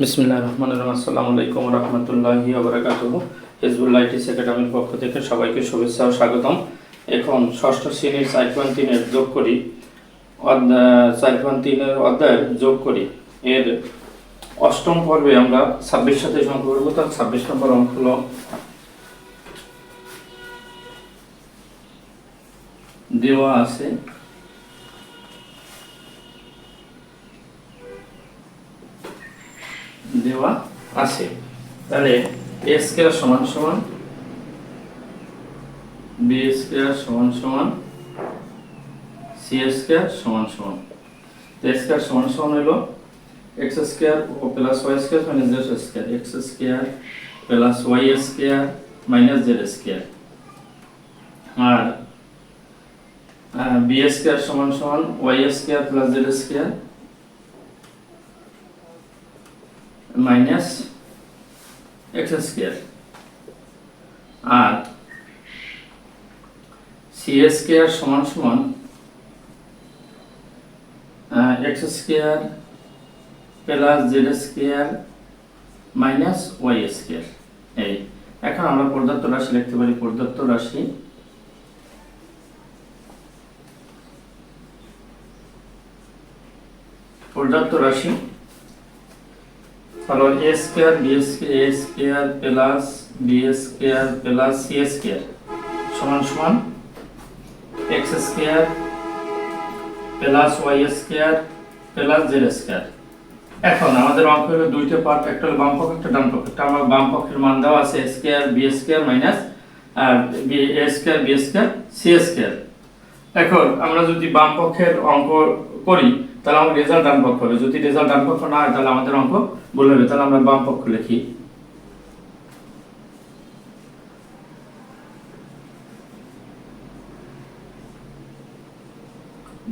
বিসমিল্লাহ রহমান রহিম। আসসালামু আলাইকুম রহমতুল্লাহি ওবরাকাতুহ হিজবুল্লাহ ইটিস একাডেমির পক্ষ থেকে সবাইকে শুভেচ্ছা ও স্বাগতম। এখন ষষ্ঠ শ্রেণির চার তিনের যোগ করি। চার পয়েন্ট তিনের অধ্যায়ের যোগ করি। এর অষ্টম পর্বে আমরা ছাব্বিশ সাথে অঙ্ক করব। তার ছাব্বিশ নম্বর অঙ্ক হলো দেওয়া আছে। দেওয়া আছে। তাহলে এ স্কোয়ার সমান সমান বি স্কোয়ার সমান সমান সি স্কোয়ার সমান সমান। তো স্কোয়ার সমান সমান হলো এক্স স্কোয়ার ও plus Y square minus Z square X square plus Y square minus Z square আর বি স্কোয়ার সমান সমান Y square plus Z square minus X square. আর সি স্কোয়ার সমান সমান X square plus Z square minus Y square. এই, এখন আমরা প্রদত্ত রাশি লিখতে পারি, প্রদত্ত রাশি প্রদত্ত রাশি হলো A square B A square plus B square plus C square সমান সমান X square plus Y square plus Z square এখন আমাদের অঙ্ক হলো দুইটা পার্ট একটা হলো বাম পক্ষ, একটা ডান পক্ষ। আমার বাম পক্ষের মান দেওয়া আছে square B square minus R B A square B square C square এখন আমরা যদি বাম পক্ষের অঙ্ক করি তাহলে আমাদের রেজাল্ট ডান পক্ষ হবে যদি রেজাল্ট ডান পক্ষ না হয়, তাহলে আমাদের অঙ্ক ভুল হবে। তাহলে আমরা বাম পক্ষ লিখি।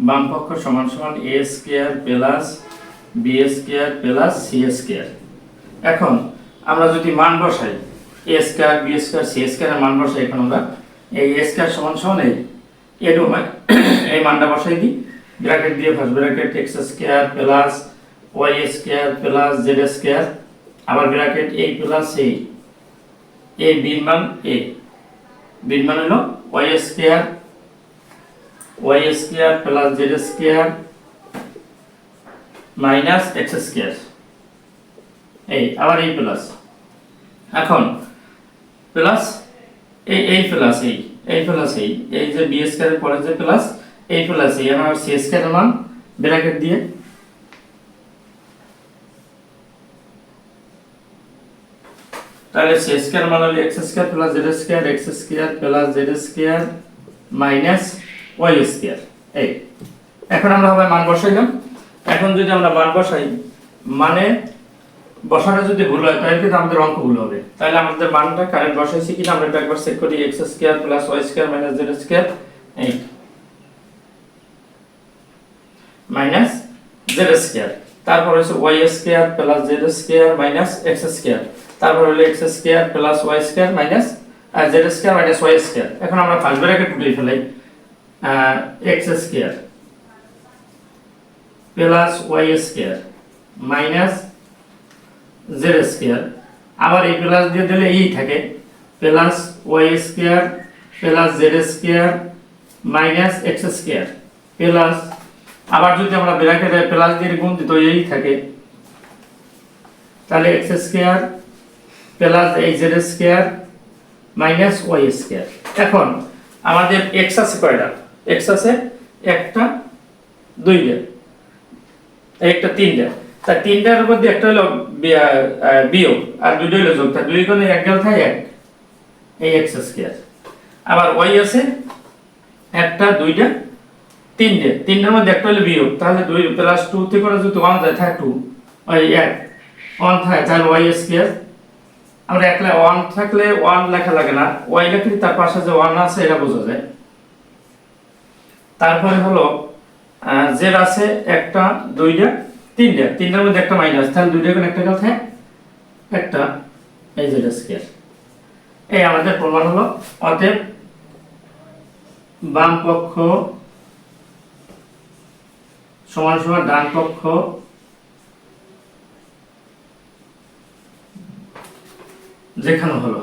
বাম পক্ষ সমান সমান A square plus B square plus C square এখন আমরা যদি মান বসাই A square B square C স্কোয়ারের মান বসাই, এখন আমরা এই এ স্কোয়ার সমান সমান এই এটু এই মানটা বসাই দিই। ব্র্যাকেট দিয়ে first bracket X square plus Y square plus Z square আবার ব্র্যাকেট এই প্লাস এই এ বির মান এ বির মান হলো Y square Y square plus Z square minus X square এই আবার এই প্লাস এখন প্লাস এই এই প্লাস এই এই প্লাস এই এই যে বি স্কোয়ারের পরে যে প্লাস এই প্লাস এই আমার সি স্কোয়ারের মান ব্র্যাকেট দিয়ে। তাহলে সি স্কোয়ার মান হলো X square plus Z square X square plus Z square minus Y square এই। এখন আমরা হবে মান বসাইলাম। এখন যদি আমরা মান বসাই মানে বসাটা যদি ভুল হয়, তাহলে কিন্তু আমাদের অঙ্ক ভুল হবে। তাহলে আমাদের মানটা কারেক্ট বসাইছি কিনা, আমরা একবার চেক করি X square plus Y square minus Z square এই। Minus Z square. তারপর হচ্ছে Y square plus Z square minus X square. তারপর হলো X square plus Y square minus Z square minus Y square. এখন আমরা first bracket উঠিয়ে ফেলাই। X square plus Y square minus Z square. আবার এই প্লাস দিয়ে দিলে এই থাকে। Plus Y square plus Z square minus X square. Plus আবার যদি আমরা ব্র্যাকেটে প্লাস দিয়ে গুণ দিই তো এই থাকে, তাহলে এক্স স্কোয়ার প্লাস এই Z square minus Y square এখন আমাদের এক্স আছে কয়টা? এক্স আছে একটা, দুইটা, একটা তিনটা। তা তিনটার মধ্যে একটা হলো বিয়োগ, আর দুটো হলো যোগ। তা দুই কোণে এক গেল থাকে এক, এই এক্স স্কোয়ার আবার ওয়াই আছে একটা, দুইটা তিনটে। তিনটার মধ্যে একটা হলো বিয়োগ, তাহলে দুই প্লাস টু থেকে করে যদি ওয়ান যায় থাকে টু ওই এক। ওয়ান থাকে, তাহলে ওয়াই স্কোয়ার আমরা একলা ওয়ান থাকলে ওয়ান লেখা লাগে না। ওয়াই লেখলে তার পাশে যে ওয়ান আছে, এটা বোঝা যায়। তারপরে হলো জেড আছে একটা, দুইটা, তিনটা। তিনটার মধ্যে একটা মাইনাস তাহলে দুইটা করে একটা কথা একটা, এই জেড স্কোয়ার এই আমাদের প্রমাণ হলো। অতএব বাম পক্ষ সমান সমান ডান পক্ষ দেখানো হলো।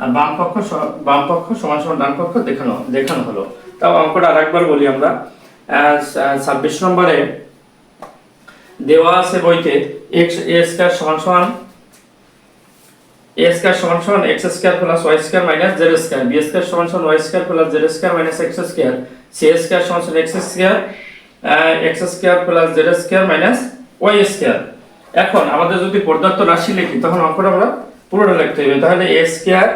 আর বাম পক্ষ বাম পক্ষ সমান সমান ডান পক্ষ দেখানো দেখানো হলো। তাও অঙ্কটা আরেকবার বলি আমরা। ছাব্বিশ নম্বরে দেওয়া আছে বইতে এক্স এ স্কয়ার সমান সমান এ স্কয়ার সমান সমান X plus Y square minus Z B Y plus minus C X X plus minus এখন আমাদের যদি প্রদত্ত রাশি লিখি, তখন অঙ্কটা আমরা পুরোটা লিখতে হবে। তাহলে A square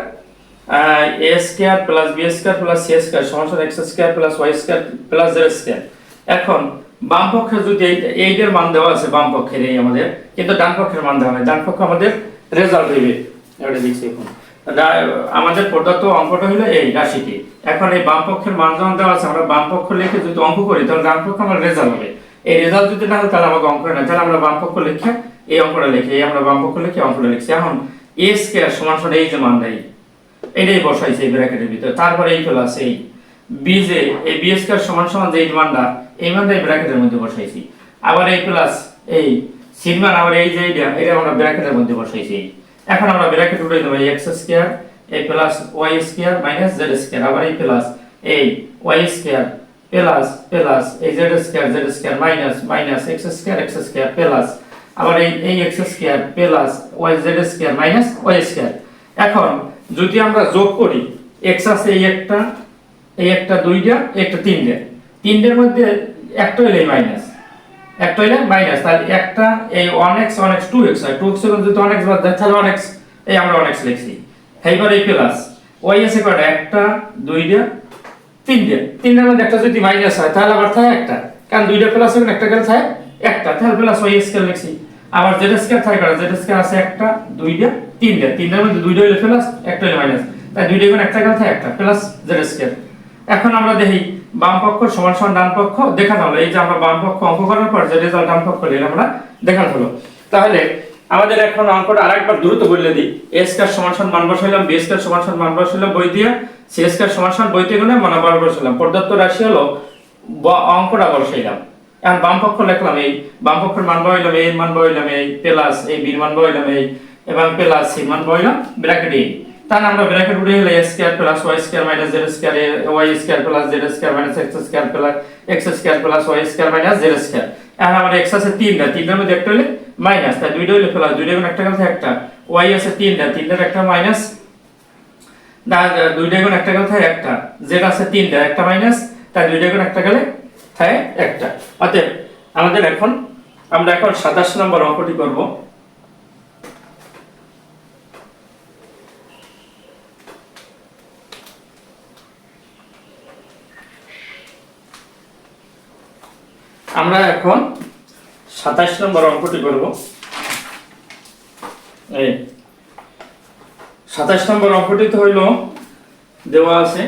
A square plus B square plus C square সমান X square plus Y square plus Z square এখন বাম পক্ষে যদি এই- এইটার মান দেওয়া আছে, বাম পক্ষের এই আমাদের, কিন্তু ডান পক্ষের মান দেওয়া নেই। ডান পক্ষ আমাদের রেজাল্ট হইবে এটা দেখছি এখন। আমাদের প্রদত্ত অঙ্কটা হলো এই, রাশিটি। এখন এই বাম পক্ষের মান যখন দেওয়া আছে, আমরা বাম পক্ষ লিখে যদি অঙ্ক করি, তাহলে ডান পক্ষ আমার রেজাল্ট হবে। এই রেজাল্ট যদি না হয়, তাহলে আমাকে অঙ্ক না। তাহলে আমরা বাম পক্ষ লিখে এই অঙ্কটা লিখি। এই আমরা বাম পক্ষ লিখে অঙ্কটা লিখছি। এখন এ স্কয়ার সমান সমান এই যে মান দেয় এটাই বসাইছে এই ব্র্যাকেটের ভিতরে। তারপরে এই প্লাস এই বি যে, এই বি স্কয়ার সমান সমান যে এই মানটা এই মানটা এই ব্র্যাকেটের মধ্যে বসাইছি। আবার এই প্লাস এই সির মান আবার এই যে এইটা, এটা আমরা ব্র্যাকেটের মধ্যে বসাইছি। এখন আমরা ব্র্যাকেট উঠে দেবো এক্স স্কয়ার এই plus Y square minus Z square আবার এই প্লাস এই ওয়াই স্কয়ার প্লাস প্লাস এই Z square Z square minus minus X square X square plus আবার এই এই X square plus Y Z square minus Y square এখন যদি আমরা যোগ করি এক্স আছে এই একটা এই একটা দুইটা একটা তিনটে, তিনটের মধ্যে একটা হইলে মাইনাস একটা হইলে মাইনাস। তাহলে একটা, এই one X one X two X হয়। টু এক্স যদি ওয়ান এক্স বাদ দেয়। তাহলে ওয়ান এক্স এই আমরা ওয়ান এক্স লিখছি। এইবার এই প্লাস ওয়াই আছে কয়টা? একটা, দুইটা, তিনটে। তিনটার মধ্যে একটা যদি মাইনাস হয়, তাহলে আবার থাকে একটা। কারণ দুইটা প্লাস এখন একটা গেলে থাকে একটা। তাহলে প্লাস ওয়াই স্কেল লিখছি। আবার জেড স্কয়ার থাকে কয়টা? জেড স্কয়ার আছে একটা, দুইটা, তিনটা। তিনটার মধ্যে দুইটা হইলে প্লাস একটা হইলে মাইনাস তাই দুইটা এখন একটা গেলে থাকে একটা প্লাস জেড স্কয়ার এখন আমরা দেখি বাম পক্ষ সমান সমান ডান পক্ষ দেখানো হলো এই যে আমরা বাম পক্ষ অঙ্ক করার পর যে রেজাল্ট ডান পক্ষ নিলাম আমরা দেখানো হলো। তাহলে আমাদের এখন অঙ্কটা আরেকবার দ্রুত বলে দিই। এ স্কয়ার সমান সমান মান বসাইলাম বি স্কয়ার সমান সমান মান বসাইলাম, বই দিয়ে। সি স্কয়ার সমান সমান বই দিয়ে গুণে মান বার বসাইলাম। প্রদত্ত রাশি হলো অঙ্কটা বসাইলাম। এখন বাম পক্ষ লিখলাম এই, বাম পক্ষের মান বসাইলাম এই মান বসাইলাম এই প্লাস এই বির মান বসাইলাম এই এবং প্লাস সি মান বসাইলাম ব্র্যাকেট এই তাহলে আমরা ব্র্যাকেট উঠে গেলে square plus Y square minus Z square Y square plus Z square minus X square plus, X square plus Y square minus Z square. এখন আমার এক্স আছে তিনটা তিনটার মধ্যে একটা হলে মাইনাস, তাই দুইটা হলে প্লাস, দুইটা গুণ একটা গেলে একটা। ওয়াই আছে তিনটা তিনটার একটা মাইনাস দুইটা গুণ একটা থাকে একটা। জেড আছে তিনটা একটা মাইনাস, তাই দুইটা গুণ একটা গেলে থাকে একটা। অতএব আমাদের এখন, আমরা এখন সাতাশ নম্বর অঙ্কটি করব। আমরা এখন সাতাশ নম্বর অঙ্কটি করব। এই সাতাশ নম্বর অঙ্কটি তো হইল, দেওয়া আছে।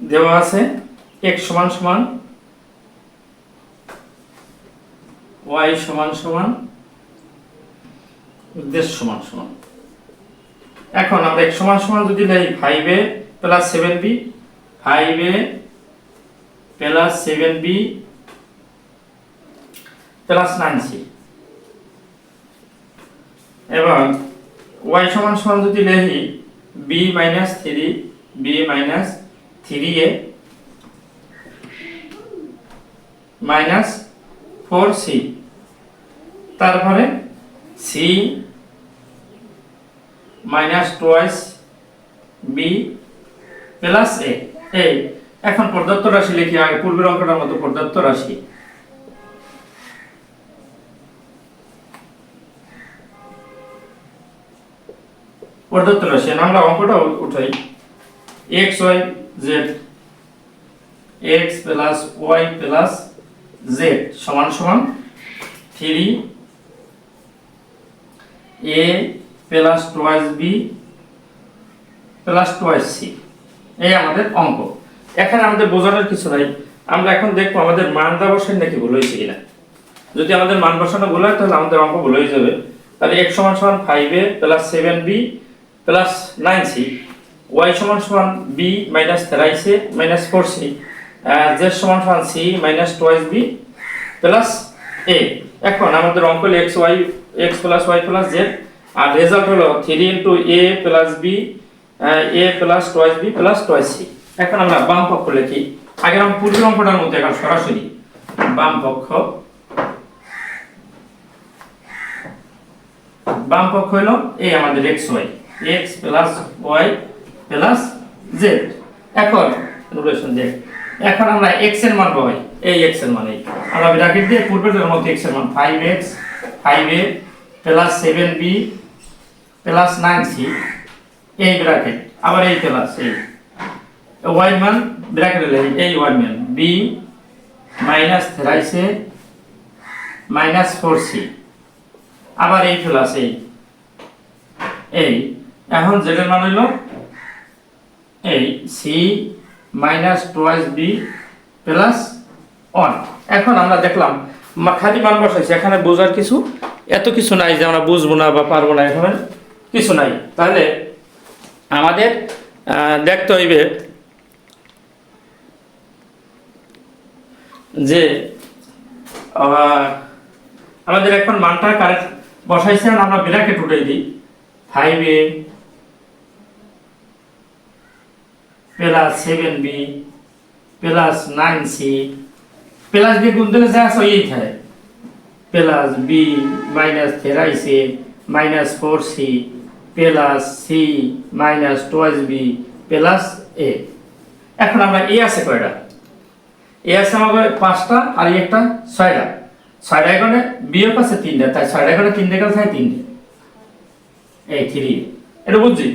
দেওয়া আছে, এক সমান সমান, ওয়াই সমান সমান দেশ সমান সমান। এখন আমরা x সমান সমান যদি নেই five A plus seven B five A plus seven B plus nine C এবং ওয়াই সমান সমান যদি লিখি B minus three B minus three A minus four C তারপরে C minus twice B plus A এই, এখন প্রদত্ত রাশি লিখি, আগে পূর্বের অঙ্কটার মতো প্রদত্ত রাশি। প্রদত্ত রাশি আমরা অঙ্কটা উঠাই। X Y Z X plus Y plus Z সমান সমান three A plus twice B, plus twice C. এই আমাদের অঙ্ক। এখানে আমাদের বোঝানোর কিছু নাই। আমরা এখন দেখব আমাদের মান দেওয়ার নাকি ভুল হয়েছে কিনা। যদি আমাদের মান বসানো ভুল হয়, তাহলে আমাদের অঙ্ক ভুল হয়ে যাবে। তাহলে এক্স সমান সমান five A plus seven B plus nine C Y সমান সমান B minus thrice A minus four C Z সমান সমান C minus twice B plus A এখন আমাদের অঙ্ক হলো X Y X plus Y plus Z আর রেজাল্ট হলো three into A plus B A plus twice B plus twice C এখন আমরা বাম পক্ষ লিখি। আগে আমরা পূর্বের অঙ্কটার মধ্যে এখন সরাসরি বাম পক্ষ। বাম পক্ষ হলো এই আমাদের X Y X plus Y plus Z এখন রুলেশন দেখ। এখন আমরা এক্সের মান পাই এই এক্সের মান আমরা ব্র্যাকেট দিয়ে পূর্বের মধ্যে এক্সের মান five X five A plus seven B plus nine C এই ব্র্যাকেট আবার এই প্লাস এই ওয়াই মান ব্র্যাকেট এই ওয়াই মান বি মাইনাস থ্রাইসে মাইনাস ফোর সি আবার এই প্লাস এই এই এখন জেডের মান হইল এই C minus twice B plus one এখন আমরা দেখলাম খালি মান বসাইছি, এখানে বোঝার কিছু এত কিছু নাই যে আমরা বুঝব না বা পারব না এখানে কিছু নাই। তাহলে আমাদের দেখতে হইবে যে আমাদের এখন মানটা কারেক্ট বসাইছে আমরা ব্র্যাকেট উঠাই দিই। Five A plus seven B plus nine C plus B গুণ দিলে যা এই থাকে। Plus B minus thrice A minus four C plus C minus twice B plus A. এখন আমরা এ আছে কয়টা? এ আছে আমাদের পাঁচটা আর একটা ছয়টা। ছয়টা এখানে বিয়োগ আছে তিনটা, তাই ছয়টা এখানে তিনটে গেলে থাকে তিনটে। এই থ্রি এটা বুঝছি?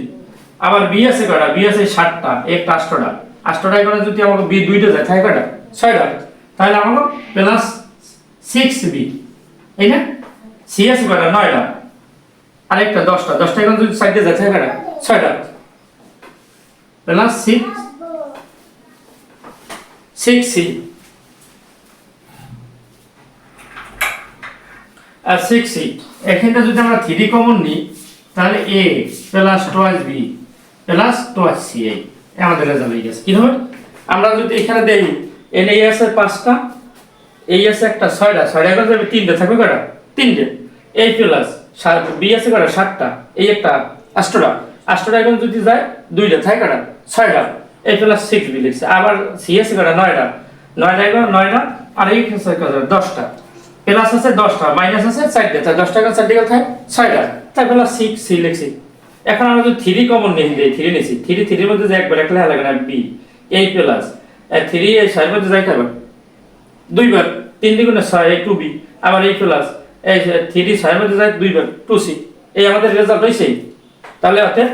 আবার বি আছে কয়টা? বি আছে সাতটা, একটা আষ্টটা। আষ্টটা এখানে যদি আমাকে বি দুইটা যায় থাকে কয়টা? ছয়টা। তাহলে আমাকে প্লাস সিক্স বি। এই না? সি আছে কয়টা? নয়টা। আর একটা দশটা দশটা এখানে যদি সাইডে যাচ্ছে থাকে ছয়টা। প্লাস সিক্স সিক্স সি আর সিক্স সি এখানটা যদি আমরা থ্রি কমন নিই, তাহলে A plus twice B plus twice C এই আমাদের রেজাল্ট হয়ে গেছে। কি হবে? আমরা যদি এখানে দেই এন এই আছে পাঁচটা এই আছে একটা ছয়টা ছয়টা করে যাবে তিনটে, থাকবে কটা তিনটে। এই প্লাস বি আছে কটা সাতটা। এই একটা আষ্টটা। আষ্টটা এখন যদি যায়, দুইটা। থাকে কটা ছয়টা। এই প্লাস সিক্স বি লিখছে। আবার সি আছে কটা নয়টা। নয়টা এখন নয়টা, আর এই দশটা। প্লাস আছে দশটা মাইনাস আছে চারটে। তাই দশটা এখন চারটে কোথায়? ছয়টা। তাই প্লাস সিক্স সি লিখছি। এখন আমরা যদি থ্রি কমন নিয়ে দিই থ্রি নিছি। থ্রি থ্রির মধ্যে যে একবার একটা লাগে না বি এই প্লাস থ্রি এই ছয়ের মধ্যে যাই খাবার দুইবার। তিন দ্বিগুণে ছয়, এই টু বি আবার এই প্লাস এই থ্রি ছয়ের মধ্যে যায় দুইবার টু সি এই আমাদের রেজাল্ট হয়েছে তাহলে অতএব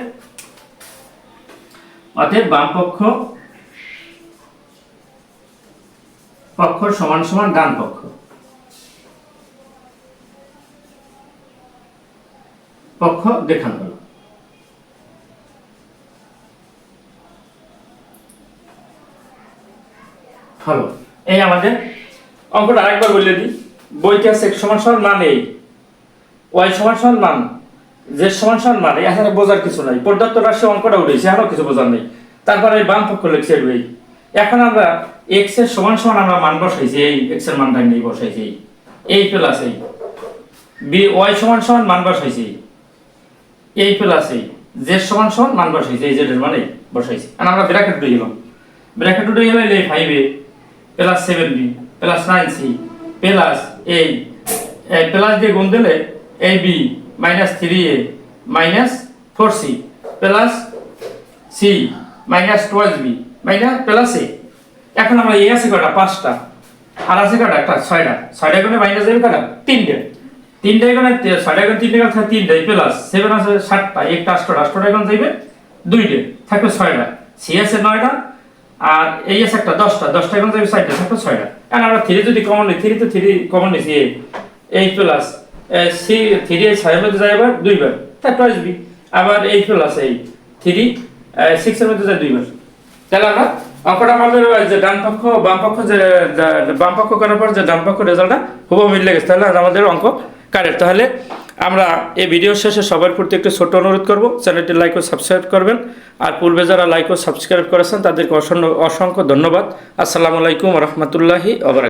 অতএব বাম পক্ষ পক্ষ সমান সমান ডান পক্ষ। পক্ষ দেখানো হলো। হলো। এই আমাদের অঙ্কটা আরেকবার বলে দিই। বইতে আছে? সমান সমান মান ওয়াই সমান সমান মান? যে সমান সমান মান? এখানে বোঝার কিছু নাই। পর্যাপ্ত রাশি অঙ্কটা উঠেছে, এখনও কিছু বোঝার নেই। তারপরে বাম পক্ষ লিখছে এই এখন আমরা এক্সের সমান সমান আমরা মান বসাইছি, এই এক্সের মানটা নিয়ে বসাইছি। এই প্লাস এই বি ওয়াই সমান সমান মান বসাইছি। এই প্লাস এই জেড সমান সমান মান বসাইছি, এই জেডের মানে বসাইছি। আর আমরা ব্র্যাকেট উঠে গেলাম ব্র্যাকেট উঠে গেলে এই five A plus seven B plus nine C plus এই প্লাস দিয়ে গুণ দিলে এই B minus three A minus four C plus C minus twelve B minus plus A এখন আমরা এ আছে কটা পাঁচটা। আর আছে কটা একটা, ছয়টা। ছয়টা করে মাইনাস দেবে কটা তিনটে। তিনটে এখানে ছয়টা এখন তিনটে এখানে থাকে তিনটে প্লাস সেভেন আছে সাতটা একটা আষ্টটা আষ্টটা এখন যাইবে দুইটে। থাকবে ছয়টা। সি আছে নয়টা আর এই আছে একটা দশটা দশটা এখন যাবে চারটা থাকবে ছয়টা। কারণ আমরা থ্রি যদি কমন নিই থ্রি তো থ্রি কমন নিছি এই এই প্লাস সি থ্রি এই ছয়ের মধ্যে যায় আবার দুইবার, তা টয়েস বি আবার এই প্লাস এই থ্রি সিক্সের মধ্যে যায় দুইবার। তাহলে আমরা অঙ্কটা আমাদের যে ডান পক্ষ, বাম পক্ষ, যে বাম পক্ষ করার পর যে ডান পক্ষ রেজাল্টটা হুবহু মিলে গেছে তাহলে আমাদের অঙ্ক কারেক্ট। তাহলে আমরা এই ভিডিও শেষে সবার প্রতি একটু ছোট অনুরোধ করব, চ্যানেলটি লাইক ও সাবস্ক্রাইব করবেন। আর পূর্বে যারা লাইক ও সাবস্ক্রাইব করেছেন, তাদেরকে অসংখ্য ধন্যবাদ। আসসালামু আলাইকুম রহমতুল্লাহি ওবরাক